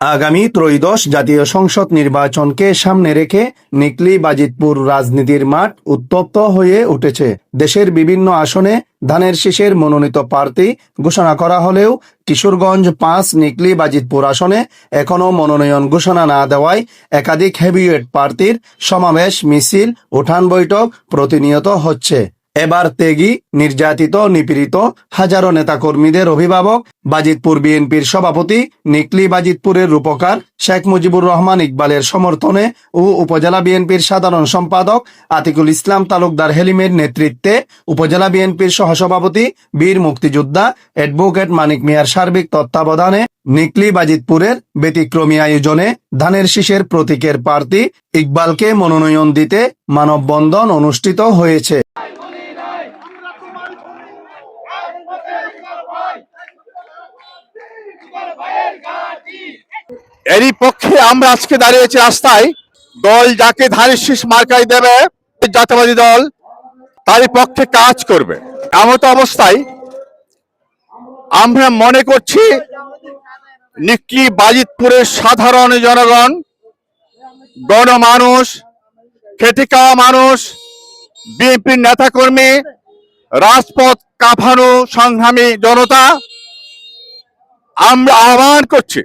আগামী ত্রয়োদশ জাতীয় সংসদ নির্বাচনকে সামনে রেখে নিকলি বাজিতপুর রাজনীতির মাঠ উত্তপ্ত হয়ে উঠেছে। দেশের বিভিন্ন আসনে ধানের শীষের মনোনীত প্রার্থী ঘোষণা করা হলেও কিশোরগঞ্জ পাঁচ, নিকলি বাজিতপুর আসনে এখনও মনোনয়ন ঘোষণা না দেওয়ায় একাধিক হেভিওয়েট প্রার্থীর সমাবেশ মিছিল, উঠান বৈঠক প্রতিনিয়ত হচ্ছে। এবার তেগি নির্যাতিত, নিপীড়িত হাজারো নেতাকর্মীদের অভিভাবক, বাজিতপুর বিএনপির সভাপতি, নিকলি বাজিতপুরের রূপকার শেখ মুজিবুর রহমান ইকবালের সমর্থনে ও উপজেলা বিএনপির সাধারণ সম্পাদক আতিকুল ইসলাম তালুকদার হেলিমের নেতৃত্বে উপজেলা বিএনপির সহসভাপতি বীর মুক্তিযোদ্ধা অ্যাডভোকেট মানিক মিয়ার সার্বিক তত্ত্বাবধানে নিকলি বাজিতপুরের ব্যতিক্রমী আয়োজনে ধানের শীষের প্রতীকের প্রার্থী ইকবালকে মনোনয়ন দিতে মানববন্ধন অনুষ্ঠিত হয়েছে। এরই পক্ষে আমরা আজকে দাঁড়িয়েছি রাস্তায়। দল যাকে ধানের শীষ মার্কাই দেবে জাতীয়বাদী দল তারই পক্ষে কাজ করবে। এমত অবস্থায় আমরা মনে করছি নিকলি বাজিতপুরের সাধারণ জনগণ, গণমানুষ খেটে খাওয়া মানুষ, বিএনপির নেতাকর্মী, রাজপথ কাঁপানো সংগ্রামী জনতা, আমরা আহ্বান করছি।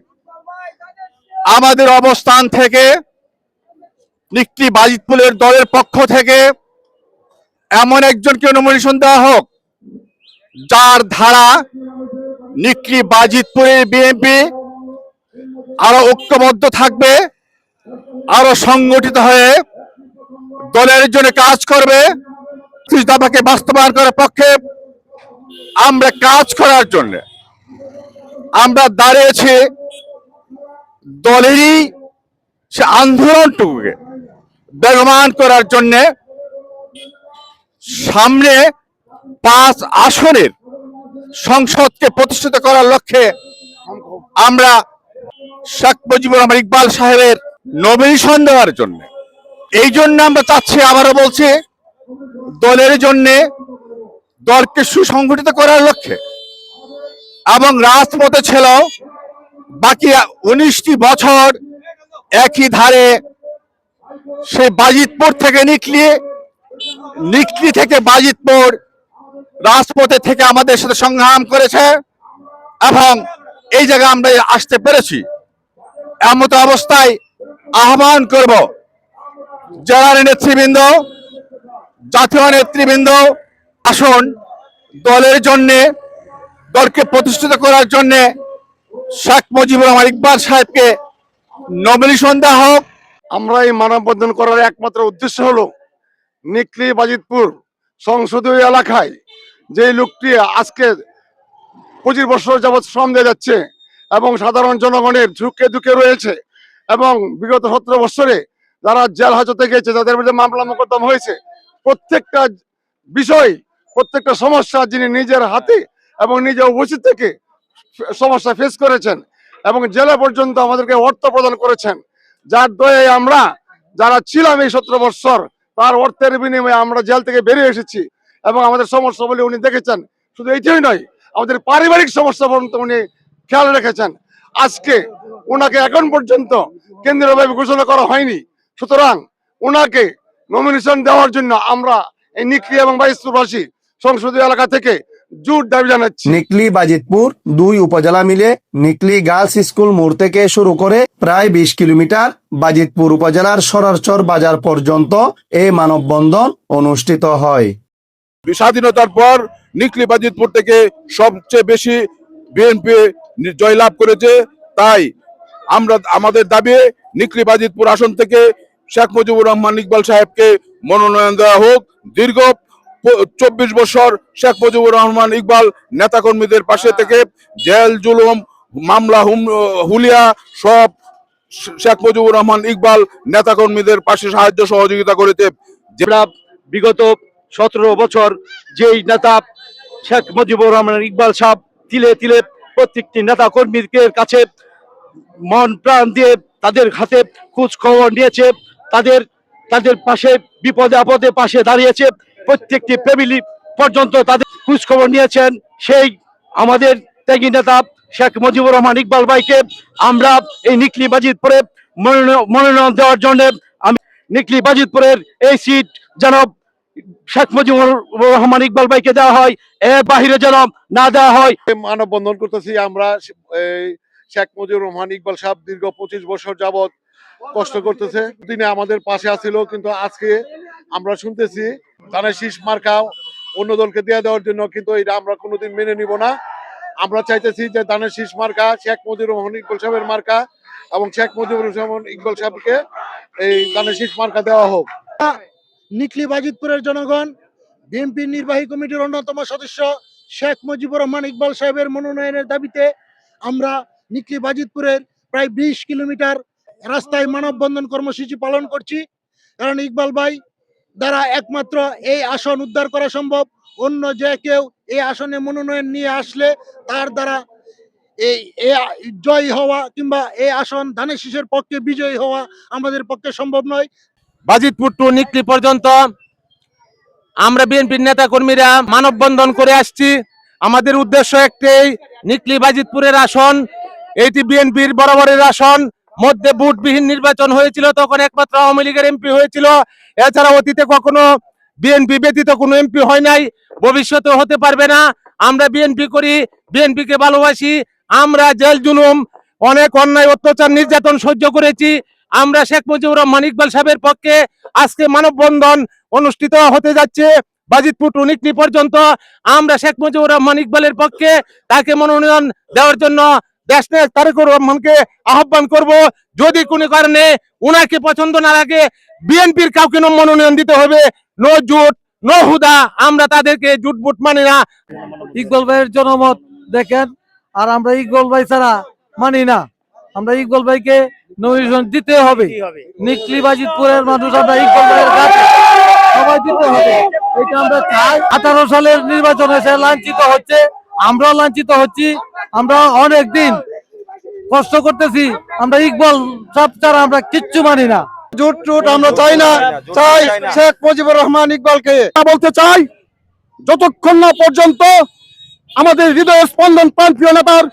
আমাদের অবস্থান থেকে নিকটি বাজিতপুরের দলের পক্ষ থেকে এমন একজনকে নমিনেশন দেওয়া হোক, যার ধারা নিকলি বাজিতপুরের বিএনপি আরও ঐক্যবদ্ধ থাকবে, আরও সংগঠিত হয়ে দলের জন্য কাজ করবে দফাকে বাস্তবায়ন করার পক্ষে আমরা কাজ করার জন্য আমরা দাঁড়িয়েছি দলেরই সে আন্দোলনটুকুকে বেগমান করার জন্য সামনে পাঁচ আসনের সংসদকে প্রতিষ্ঠিত করার লক্ষ্যে আমরা শেখ মুজিবুর রহমান ইকবাল সাহেবের নমিনেশন দেওয়ার জন্য। এই জন্য আমরা চাচ্ছি, আবারও বলছি, দলের জন্য দলকে সুসংগঠিত করার লক্ষ্যে। এবং রাজপথে ছিল বাকি উনিশটি বছর একই ধারে সে বাজিতপুর থেকে নিকলি নিকলি থেকে বাজিতপুর রাজপথে থেকে আমাদের সাথে সংগ্রাম করেছে এবং এই জায়গায় আমরা আসতে পেরেছি। এমত অবস্থায় আহ্বান করব জেলার নেতৃবৃন্দ, জাতীয় নেতৃবৃন্দ, আসুন দলের জন্যে, দলকে প্রতিষ্ঠিত করার জন্যে শেখ মুজিবুর রহমান ইকবাল সাহেবকে নমিনেশন দেওয়া হোক। আমরা এই মানববন্ধন করার একমাত্র উদ্দেশ্য হলো নিকলি বাজিতপুর সংসদীয় এলাকায় যে লোকটি আজকে পঁচিশ বছর যাবৎ শ্রম দিয়ে যাচ্ছে এবং সাধারণ জনগণের ঝুঁকে দুঃখে রয়েছে এবং বিগত সতেরো বছরে যারা জেল হাজতে গেছে যাদের বিরুদ্ধে মামলা মোকদ্দমা হয়েছে, প্রত্যেকটা বিষয়, প্রত্যেকটা সমস্যা যিনি নিজের হাতে এবং নিজের উপস্থিত থেকে সমস্যা ফেস করেছেন এবং জেলা পর্যন্ত আমাদেরকে অর্থ প্রদান করেছেন। যার দয়ে আমরা যারা ছিলাম এই সতেরো বৎসর তার অর্থের বিনিময়ে আমরা জেল থেকে বেরিয়ে এসেছি এবং আমাদের সমস্যা বলে উনি দেখেছেন। শুধু এইটাই নয়, আমাদের পারিবারিক সমস্যা পর্যন্ত উনি খেয়াল রেখেছেন। আজকে ওনাকে এখন পর্যন্ত কেন্দ্রীয়ভাবে ঘোষণা করা হয়নি। সুতরাং ওনাকে নমিনেশন দেওয়ার জন্য আমরা এই নিকলি এবং বাইশপুরবাসী সংসদীয় এলাকা থেকে জোর দাবি জানাচ্ছি। নিকলি বাজিতপুর দুই উপজেলা মিলে নিকলি গার্লস স্কুল মোড় থেকে শুরু করে প্রায় বিশ কিলোমিটার বাজিতপুর উপজেলার সরারচর বাজার পর্যন্ত এই মানববন্ধন অনুষ্ঠিত হয়। স্বাধীনতার পর নিকলি বাজিতপুর থেকে সবচেয়ে বেশি বিএনপি জয়লাভ করেছে। তাই আমরা আমাদের দাবি নিকলি বাজিতপুর আসন থেকে শেখ মুজিবুর রহমান ইকবাল সাহেবকে মনোনয়ন দেওয়া হোক। দীর্ঘ চব্বিশ বছর শেখ মুজিবুর রহমান ইকবাল নেতাকর্মীদের পাশে থেকে জেল জুলুম মামলা হুলিয়া সব শেখ মুজিবুর রহমান ইকবাল নেতাকর্মীদের পাশে সাহায্য সহযোগিতা করেছে। আমরা বিগত সতেরো বছর যেই নেতা শেখ মুজিবুর রহমান ইকবাল সাহেব তিলে তিলে প্রত্যেকটি নেতা কর্মীদের কাছে মন প্রাণ দিয়ে তাদের হাতে খোঁজ খবর নিয়েছে তাদের তাদের পাশে বিপদে আপদে পাশে দাঁড়িয়েছে। প্রত্যেকটি ফ্যামিলি পর্যন্ত তাদের খোঁজ খবর নিয়েছেন। সেই আমাদের ত্যাগী নেতা শেখ মুজিবুর রহমান ইকবাল ভাইকে আমরা এই নিকলি বাজিতপুরে মনোনয়ন দেওয়ার জন্য আমি নিকলি বাজিতপুরের এই সিট যেন শেখ মুজিবুর রহমান ইকবাল ভাইকে দেওয়া হয়। এর বাহিরে যেন না দেওয়া হয়। মানববন্ধন করতেছি আমরা। শেখ মুজিবুর রহমান ইকবাল সাহেব দীর্ঘ পঁচিশ বছর যাবত কষ্ট করতেছে। দিনে আমাদের পাশে আসিল কিন্তু আজকে আমরা শুনতেছি ধানের শীষ মার্কা অন্য দলকে দিয়ে দেওয়ার জন্য, কিন্তু এটা আমরা কোনোদিন মেনে নিব না। আমরা চাইতেছি যে ধানের শীষ মার্কা, শেখ মুজিবুর রহমান, ইকবাল সাহেবের মার্কা এবং শেখ মুজিবুর রহমান, ইকবাল সাহেবকে এই ধানের শীষ মার্কা দেওয়া হোক। নিকলি বাজিতপুরের জনগণ, বিএনপির নির্বাহী কমিটির অন্যতম সদস্য শেখ মুজিবুর রহমান, ইকবাল সাহেবের মনোনয়নের দাবিতে আমরা নিকলি বাজিতপুরের প্রায় বিশ কিলোমিটার রাস্তায় মানববন্ধন কর্মসূচি পালন করছি। কারণ ইকবাল ভাই দ্বারা একমাত্র এই আসন উদ্ধার করা সম্ভব। অন্য যে কেউ এই আসনে মনোনয়ন নিয়ে আসলে তার দ্বারা এই জয় হওয়া কিংবা এই আসন ধানের শীষের পক্ষে বিজয়ী হওয়া আমাদের পক্ষে সম্ভব নয়। বাজিতপুর টু নিকলি পর্যন্ত আমরা বিএনপির নেতা কর্মীরা মানববন্ধন করে আসছি। আমাদের উদ্দেশ্য একটাই, নিকলি বাজিতপুরের আসন এইটি বিএনপির বরাবরের আসন। মধ্যে বুটবিহীন নির্বাচন হয়েছিল, তখন একমাত্র আওয়ামী লীগের এমপি হয়েছিল। এছাড়া অতীতে কখনো বিএনপি ব্যতীত কোনো এমপি হয় নাই। ভবিষ্যতে হতে পারবে না। আমরা বিএনপি করি বিএনপিকে ভালোবাসি। আমরা জেল জুলুম, অনেক অন্যায়, অত্যাচার, নির্যাতন সহ্য করেছি। আমরা শেখ মুজিবুর রহমান ইকবাল সাহেবের পক্ষে আজকে মানববন্ধন অনুষ্ঠিত হতে যাচ্ছে, বাজিতপুর টুনিকনি পর্যন্ত। আমরা শেখ মুজিবুর রহমান ইকবালের পক্ষে তাকে মনোনয়ন দেওয়ার জন্য দেশ নেতা তারেকুর রহমানকে আহ্বান করব। যদি কোনো কারণে উনাকে পছন্দ না লাগে, বিএনপির কাউকে মনোনয়ন দিতে হবে। নো জুট, নো হুদা, আমরা তাদেরকে জুট বুট মানি না। ইকবাল ভাইয়ের জনমত দেখেন, আর আমরা ইকবাল ভাই ছাড়া মানি না। আমরা ইকবাল ভাইকে নমিনেশন দিতে হবে। নিকলি বাজিতপুরের মানুষ আমরা ইকবাল ভাইয়ের কাছে সবাই দিতে হবে। এটা আমরা চাই। আঠারো সালের নির্বাচনে সে লাঞ্ছিত হচ্ছে। আমরাও লাঞ্ছিত হচ্ছি আমরা অনেক দিন কষ্ট করতেছি আমরা ইকবাল সব ছাড়া আমরা কিচ্ছু মানি না। জুট টুট আমরা চাই না চাই শেখ মুজিবুর রহমান ইকবালকে। বলতে চাই যতক্ষণ না পর্যন্ত আমাদের হৃদয় স্পন্দন প্রান্তীয় নেতার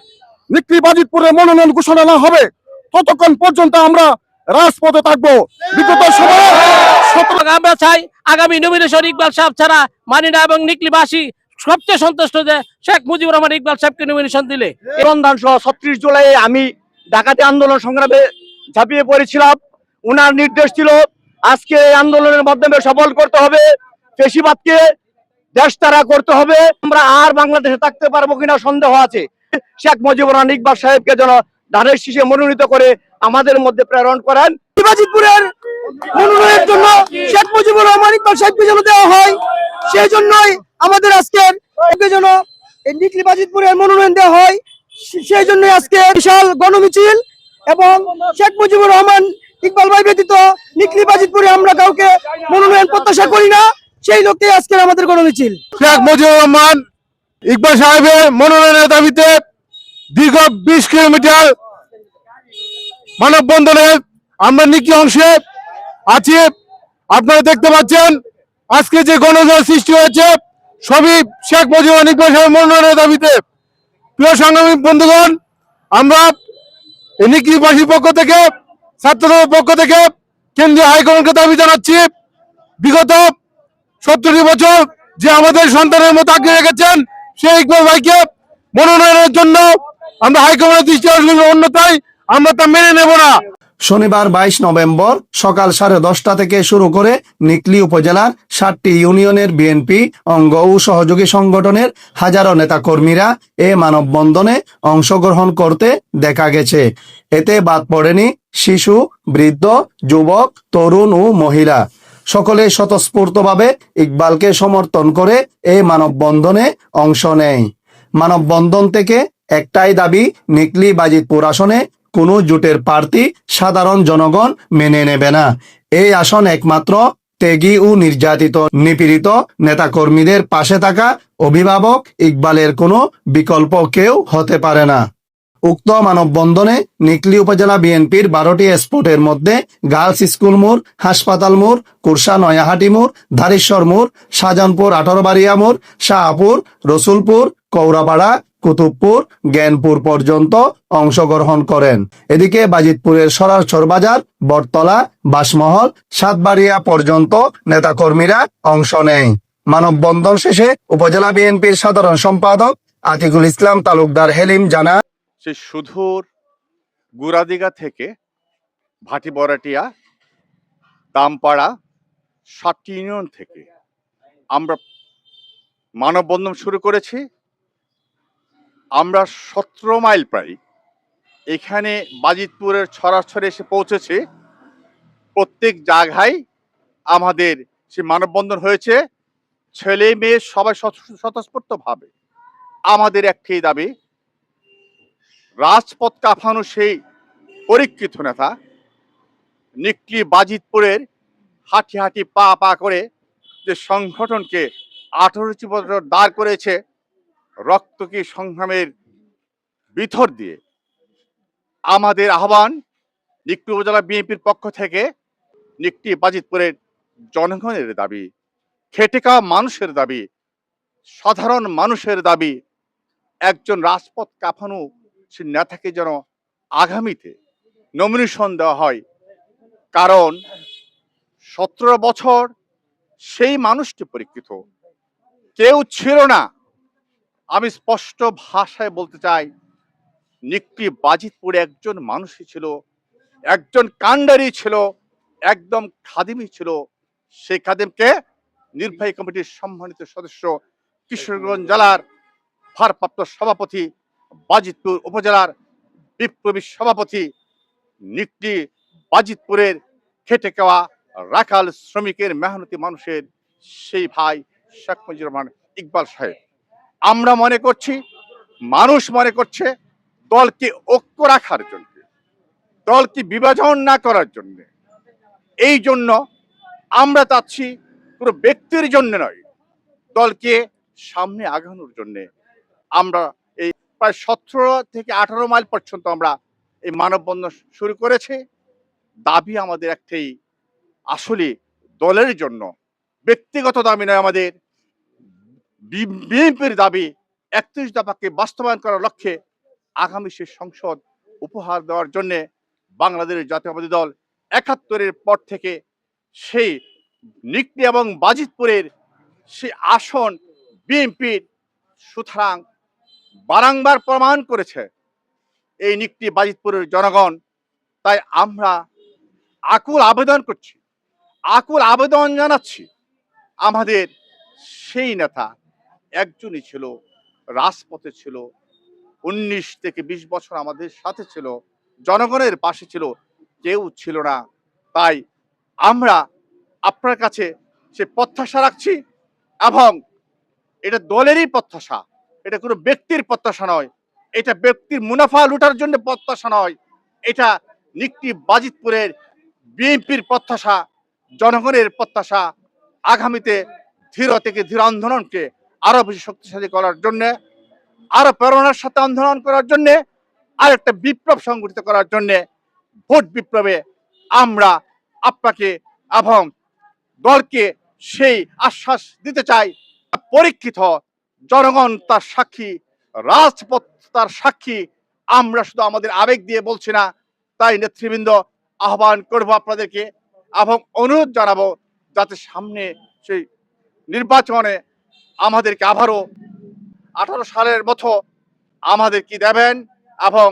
নিকলি বাজিতপুরে মনোনয়ন ঘোষণা না হবে ততক্ষণ পর্যন্ত আমরা রাজপথে থাকব। বিগত সময়ে আমরা চাই আগামী নমিনেশন ইকবাল সাহেব ছাড়া মানি না এবং নিকলিবাসী সবচেয়ে সন্তুষ্ট যে শেখ মুজিবুর রহমান ইকবাল সাহেবকে নমিনেশন দিলে। রমদান সহ ছত্রিশ জুলাই আমি ডাকাতি আন্দোলন সংগ্রামে ঝাঁপিয়ে পড়েছিলাম। উনার নির্দেশ ছিল, আজকে আন্দোলনের মাধ্যমে সফল করতে হবে। পেশিবাদকে দেশ তারা করতে হবে। আমরা আর বাংলাদেশে থাকতে পারব কিনা সন্দেহ আছে। শেখ মুজিবুর রহমান ইকবাল সাহেবকে যেন ধানের শীষে মনোনীত করে আমাদের মধ্যে প্রেরণ করেন। বাজিতপুরের মনোনয়নের জন্য শেখ মুজিবুর রহমান, ইকবাল সাহেবকে যেন দেওয়া হয়, সেই জন্যই আমাদের আজকের যেন নিকলি মনোনয়ন দেওয়া হয় সেই জন্য আজকে বিশাল গণমিছিল এবং শেখ মুজিবুর রহমান, ইকবাল ভাই ব্যতীত নিকলি বাজিতপুরে আমরা কাউকে মনোনয়ন প্রত্যাশা করি না, সেই লক্ষ্যে আজকে আমাদের গণমিছিল। শেখ মুজিবুর রহমান, ইকবাল সাহেবের মনোনয়নের দাবিতে দীর্ঘ বিশ কিলোমিটার মানববন্ধনে আমরা নিকি অংশে আছি। আপনারা দেখতে পাচ্ছেন, আজকে যে গণজোয়ার সৃষ্টি হয়েছে, সবই শেখ মুজিবুর মনোনয়নের দাবিতে। প্রিয় সংগ্রামী বন্ধুগণ, আমরা নিকিবাসীর পক্ষ থেকে ছাত্রদের পক্ষ থেকে কেন্দ্রীয় হাইকমান্ডকে দাবি জানাচ্ছি। বিগত সত্তরটি বছর যে আমাদের সন্তানের মতো আগে রেখেছেন, সেই ইকবাল ভাইকে মনোনয়নের জন্য আমরা হাইকমান্ডের দৃষ্টি অন্যতায় আমরা তা মেনে নেব না। শনিবার বাইশ নভেম্বর সকাল সাড়ে দশটা থেকে শুরু করে নিকলি উপজেলার ষাটটি ইউনিয়নের বিএনপি, অঙ্গ ও সহযোগী সংগঠনের হাজারো নেতাকর্মীরা এ মানববন্ধনে অংশগ্রহণ করতে দেখা গেছে। এতে বাদ পড়েনি শিশু, বৃদ্ধ, যুবক, তরুণ ও মহিলা। সকলে স্বতঃস্ফূর্তভাবে ইকবালকে সমর্থন করে এই মানববন্ধনে অংশ নেয়। মানববন্ধন থেকে একটাই দাবি, নিকলি বাজিতপুর আসনে কোনো জোটের প্রার্থী সাধারণ জনগণ মেনে নেবে না। এই আসন একমাত্র ত্যাগী ও নির্যাতিত, নিপীড়িত নেতাকর্মীদের পাশে থাকা অভিভাবক ইকবালের কোনো বিকল্প কেউ হতে পারে না। উক্ত মানববন্ধনে নিকলি উপজেলা বিএনপির বারোটি স্পটের মধ্যে গার্লস স্কুল মোড়, হাসপাতাল মোড়, কুরসা নয়াহাটি মোড়, ধারেশ্বর মোড়, শাহজাহানপুর, আঠারোবাড়িয়া মোড়, শাহপুর, রসুলপুর, কৌরাপাড়া কুতুবপুর, জ্ঞানপুর পর্যন্ত অংশগ্রহণ করেন। এদিকে বাজিতপুরের সরাসর বাজার, বটতলা, বাসমহল, সাতবাড়িয়া পর্যন্ত নেতাকর্মীরা অংশ নেয়। মানববন্ধন শেষে উপজেলা বিএনপির সাধারণ সম্পাদক আতিকুল ইসলাম তালুকদার হেলিম জানান, সে সুদূর গুড়াদিঘা থেকে ভাটি বরাটিয়া দামপাড়া সাতটি ইউনিয়ন থেকে। আমরা মানববন্ধন শুরু করেছি। আমরা সতেরো মাইল প্রায় এখানে বাজিতপুরের ছড়াছড়ি এসে পৌঁছেছে। প্রত্যেক জায়গায় আমাদের সে মানববন্ধন হয়েছে। ছেলে মেয়ে সবাই স্বত- স্বতঃস্ফূর্তভাবে আমাদের একটাই দাবি, রাজপথ কাঁপানো সেই পরীক্ষিত নেতা নিকলি বাজিতপুরের হাঁটি হাঁটি পা পা করে যে সংগঠনকে আঠারোটি বছর দাঁড় করেছে রক্তকে সংগ্রামের বিথর দিয়ে আমাদের আহ্বান নিকলি উপজেলা বিএনপির পক্ষ থেকে নিকলি বাজিতপুরের জনগণের দাবি, খেটেকা মানুষের দাবি, সাধারণ মানুষের দাবি, একজন রাজপথ কাঁপানো সে নেতাকে যেন আগামীতে নমিনেশন দেওয়া হয়। কারণ সতেরো বছর সেই মানুষটি পরীক্ষিত। কেউ ছিল না আমি স্পষ্ট ভাষায় বলতে চাই নিকটি বাজিতপুরে একজন মানুষই ছিল, একজন কাণ্ডারি ছিল, একদম খাদিমই ছিল। সেই খাদিমকে নির্বাহী কমিটির সম্মানিত সদস্য, কিশোরগঞ্জ জেলার ভারপ্রাপ্ত সভাপতি, বাজিতপুর উপজেলার বিপ্লবী সভাপতি নিকটি বাজিতপুরের খেটে খাওয়া রাখাল শ্রমিকের মেহনতি মানুষের সেই ভাই শেখ মুজিবুর রহমান ইকবাল সাহেব। আমরা মনে করছি, মানুষ মনে করছে দলকে ঐক্য রাখার জন্য, দলকে বিভাজন না করার জন্য। এই জন্য আমরা চাচ্ছি পুরো ব্যক্তির জন্য নয়, দলকে সামনে আগানোর জন্য। আমরা এই প্রায় সতেরো থেকে আঠারো মাইল পর্যন্ত আমরা এই মানববন্ধন শুরু করেছি। দাবি আমাদের একটাই, আসলে দলের জন্য, ব্যক্তিগত দাবি নয় আমাদের বিএনপির দাবি, একত্রিশ দফাকে বাস্তবায়ন করার লক্ষ্যে আগামী সে সংসদ উপহার দেওয়ার জন্য বাংলাদেশ জাতীয়বাদী দল একাত্তরের পর থেকে সেই নিকটি এবং বাজিতপুরের সেই আসন বিএনপির সুতরাং বারংবার প্রমাণ করেছে। এই নিকটি বাজিতপুরের জনগণ, তাই আমরা আকুল আবেদন করছি, আকুল আবেদন জানাচ্ছি আমাদের সেই নেতা একজনই ছিল, রাজপথে ছিল, উনিশ থেকে বিশ বছর আমাদের সাথে ছিল, জনগণের পাশে ছিল, কেউ ছিল না। তাই আমরা আপনার কাছে সে প্রত্যাশা রাখছি এবং এটা দলেরই প্রত্যাশা, এটা কোনো ব্যক্তির প্রত্যাশা নয়, এটা ব্যক্তির মুনাফা লুটার জন্য প্রত্যাশা নয়, এটা নিকটি বাজিতপুরের বিএনপির প্রত্যাশা, জনগণের প্রত্যাশা, আগামীতে ধীর থেকে ধীর আন্দোলনকে আরও বেশি শক্তিশালী করার জন্য, আরও প্রেরণার সাথে আন্দোলন করার জন্য আর একটা বিপ্লব সংগঠিত করার জন্য, ভোট বিপ্লবে আমরা আপনাকে এবং দলকে সেই আশ্বাস দিতে চাই, পরীক্ষিত জনগণ তার সাক্ষী, রাজপথ তার সাক্ষী, আমরা শুধু আমাদের আবেগ দিয়ে বলছি না, তাই নেতৃবৃন্দ আহ্বান করব আপনাদেরকে এবং অনুরোধ জানাব যাতে সামনে সেই নির্বাচনে আমাদেরকে আবারও আঠারো সালের মতো আমাদের কি দেবেন এবং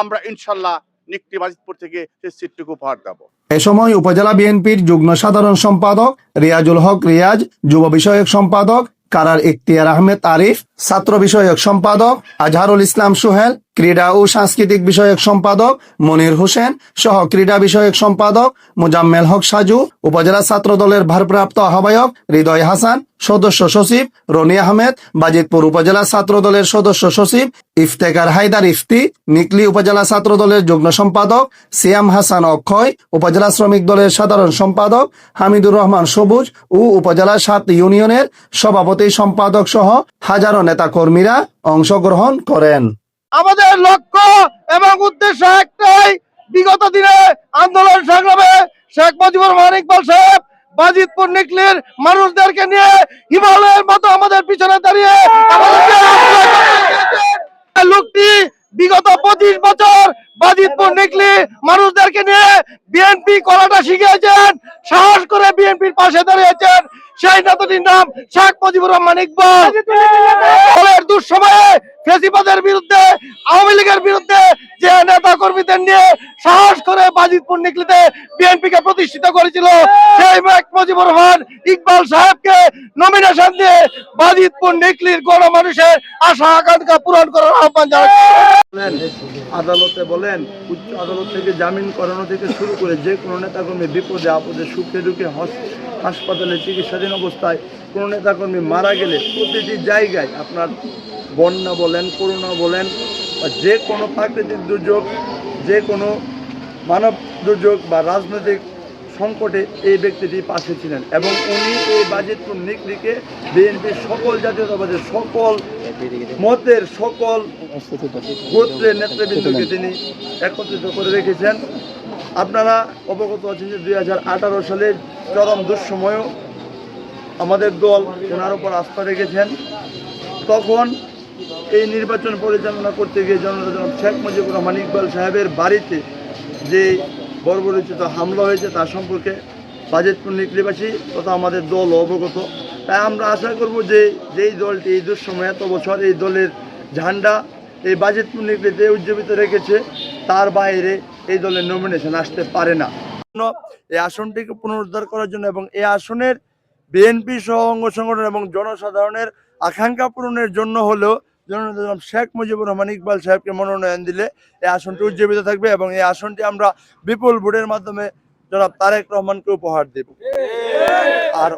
আমরা ইনশাল্লাহ নিকটি বাজিতপুর থেকে সেই সিটটুকু উপহার দেবো। এ সময় উপজেলা বিএনপির যুগ্ম সাধারণ সম্পাদক রিয়াজুল হক রিয়াজ, যুব বিষয়ক সম্পাদক কারার ইখতিয়ার আহমেদ আরিফ, ছাত্র বিষয়ক সম্পাদক আজহারুল ইসলাম সোহেল ক্রীড়া ও সাংস্কৃতিক বিষয়ক সম্পাদক মনির হোসেন সহ ক্রীড়া বিষয়ক সম্পাদক মুজাম্মেল হক সাজু, উপজেলা ছাত্র দলের ভারপ্রাপ্ত আহ্বায়ক হৃদয় হাসান, সদস্য সচিব রনি আহমেদ, বাজিতপুর উপজেলা ছাত্র দলের সদস্য সচিব ইফতেকার হায়দার ইফতি, নিকলি উপজেলা ছাত্র দলের যুগ্ম সম্পাদক সিয়াম হাসান অক্ষয়, উপজেলা শ্রমিক দলের সাধারণ সম্পাদক হামিদুর রহমান সবুজ ও উপজেলা সাত ইউনিয়নের সভাপতি সম্পাদক সহ হাজারো নেতা কর্মীরা অংশগ্রহণ করেন। আমাদের লক্ষ্য এবং উদ্দেশ্য একটাই, বিগত দিনে আন্দোলন সংগ্রামে শেখ মুজিবুর রহমান ইকবাল সাহেব, বাজিতপুর নিকলির মানুষদেরকে নিয়ে হিমালয়ের মতো আমাদের পিছনে দাঁড়িয়ে। লোকটি বিগত পঁচিশ বছর বাজিতপুর নিকলি মানুষদেরকে নিয়ে বিএনপি করাটা শিখিয়েছেন, সাহস করে বিএনপির পাশে দাঁড়িয়েছেন। সেই নেতাটির নাম শেখ মুজিবুর রহমান ইকবাল। দুঃসময়ে ফেসিবাদের বিরুদ্ধে, আওয়ামী লীগের বিরুদ্ধে যে নেতা কর্মীদের নিয়ে সাহস করে বাজিতপুর নিকলিতে বিএনপি কে প্রতিষ্ঠিত করেছিল, সেই শেখ মুজিবুর রহমান ইকবাল সাহেবকে নমিনেশন দিয়ে বাজিতপুর নিকলির গণ মানুষের আশা আকাঙ্ক্ষা পূরণ করার আহ্বান জানাচ্ছি। আদালতে বলেন, উচ্চ আদালত থেকে জামিন করানো থেকে শুরু করে যে কোনো নেতাকর্মী বিপদে, আপদে, সুখে দুঃখে হাসপাতালে চিকিৎসাধীন অবস্থায় কোনো নেতাকর্মী মারা গেলে প্রতিটি জায়গায় আপনার বন্যা বলেন করোনা বলেন যে কোনো প্রাকৃতিক দুর্যোগ, যে কোনো মানব দুর্যোগ বা রাজনৈতিক সংকটে এই ব্যক্তিটি পাশে ছিলেন এবং উনি এই বাজিতপুর নিকলিকে বিএনপির সকল জাতীয়তাবাদের সকল মতের সকল গোত্রের নেতৃবৃন্দকে তিনি একত্রিত করে রেখেছেন। আপনারা অবগত আছেন যে দুই হাজার আঠারো সালের চরম দুঃসময়েও আমাদের দল ওনার উপর আস্থা রেখেছেন। তখন এই নির্বাচন পরিচালনা করতে গিয়ে জনতা শেখ মুজিবুর রহমান ইকবাল সাহেবের বাড়িতে যে বর্বরচিত হামলা হয়েছে তার সম্পর্কে বাজেটপুর নিকলিবাসী তথা আমাদের দল অবগত। তাই আমরা আশা করব যে যেই দলটি এই দুঃসময় এত বছর এই দলের ঝান্ডা, এই বাজেটপুর নিকলিতে উজ্জীবিত রেখেছে, তার বাইরে এই দলের নমিনেশন আসতে পারে না। এই আসনটিকে পুনরুদ্ধার করার জন্য এবং এই আসনের বিএনপি সহ অঙ্গ সংগঠন এবং জনসাধারণের আকাঙ্ক্ষা পূরণের জন্য হলেও জননেতা শেখ মুজিবুর রহমান ইকবাল সাহেবকে মনোনয়ন দিলে এই আসনটি উজ্জীবিত থাকবে এবং এই আসনটি আমরা বিপুল ভোটের মাধ্যমে জনাব তারেক রহমানকে উপহার দেব। আর